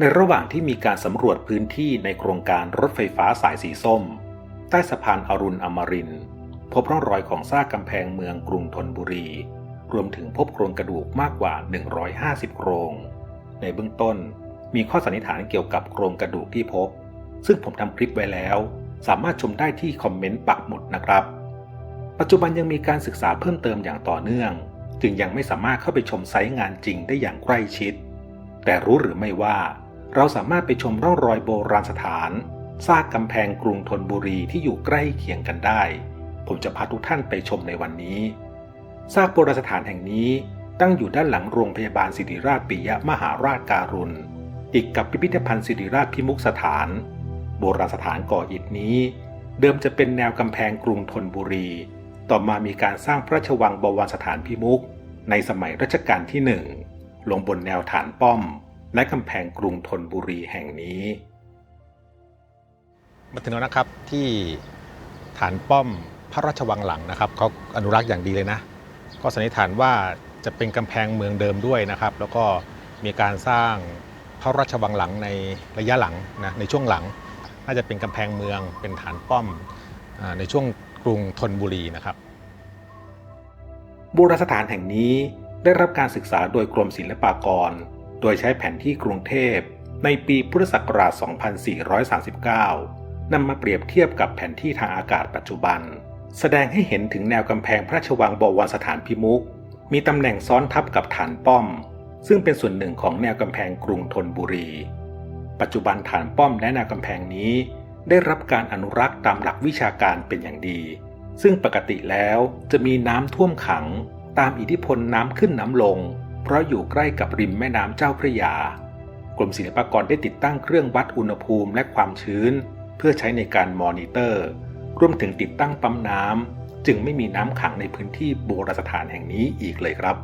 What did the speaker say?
ในระหว่างที่มีการสำรวจพื้นที่ในโครงการรถไฟฟ้าสายสีส้ม ใต้สะพานอรุณอมรินพบร่องรอยของซากกำแพงเมืองกรุงธนบุรี รวมถึงพบโครงกระดูกมากกว่า 150 โครง ในเบื้องต้นมีข้อสันนิษฐานเกี่ยวกับโครงกระดูกที่พบ ซึ่งผมทำคลิปไว้แล้ว สามารถชมได้ที่คอมเมนต์ปักหมุดนะครับ ปัจจุบันยังมีการศึกษาเพิ่มเติมอย่างต่อเนื่อง จึงยังไม่สามารถเข้าไปชมไซต์งานจริงได้อย่างใกล้ชิด แต่รู้หรือไม่ว่า เราสามารถไปชมร่องรอยโบราณสถานซากกำแพงกรุงธนบุรีที่อยู่ใกล้เคียงกันได้ ผมจะพาทุกท่านไปชมในวันนี้ซากโบราณสถานแห่งนี้ตั้งอยู่ด้านหลังโรงพยาบาลศิริราชปิยมหาราชการุณ ติดกับพิพิธภัณฑ์ศิริราชพิมุกสถาน โบราณสถานก่ออิฐนี้ เดิมจะเป็นแนวกำแพงกรุงธนบุรี ต่อมามีการสร้างพระราชวังบวรสถานพิมุกในสมัยรัชกาลที่หนึ่งลงบนแนวฐานป้อม และกำแพงกรุงธนบุรีแห่งนี้ มาถึงแล้วนะครับที่ฐานป้อมพระราชวังหลังนะครับเขาอนุรักษ์อย่างดีเลยนะ ก็สันนิษฐานว่าจะเป็นกำแพงเมืองเดิมด้วยนะครับ แล้วก็มีการสร้างพระราชวังหลังในระยะหลังนะในช่วงหลัง น่าจะเป็นกำแพงเมืองเป็นฐานป้อมอาในช่วงกรุงธนบุรีนะครับโบราณสถานแห่งนี้ได้รับการศึกษาโดยกรมศิลปากร โดยใช้แผนที่กรุงเทพในปีพุทธศักราช 2439 นำมาเปรียบเทียบกับแผนที่ทางอากาศปัจจุบัน แสดงให้เห็นถึงแนวกำแพงพระราชวังบวรสถานพิมุก มีตำแหน่งซ้อนทับกับฐานป้อม ซึ่งเป็นส่วนหนึ่งของแนวกำแพงกรุงธนบุรี ปัจจุบันฐานป้อมและแนวกำแพงนี้ ได้รับการอนุรักษ์ตามหลักวิชาการเป็นอย่างดี ซึ่งปกติแล้วจะมีน้ำท่วมขัง ตามอิทธิพลน้ำขึ้นน้ำลง เพราะอยู่ใกล้กับริมแม่น้ำเจ้าพระยากรมศิลปากรได้ติดตั้งเครื่องวัดอุณหภูมิและความชื้น เพื่อใช้ในการมอนิเตอร์ รวมถึงติดตั้งปั๊มน้ำจึงไม่มีน้ำขังในพื้นที่โบราณสถานแห่งนี้อีกเลยครับ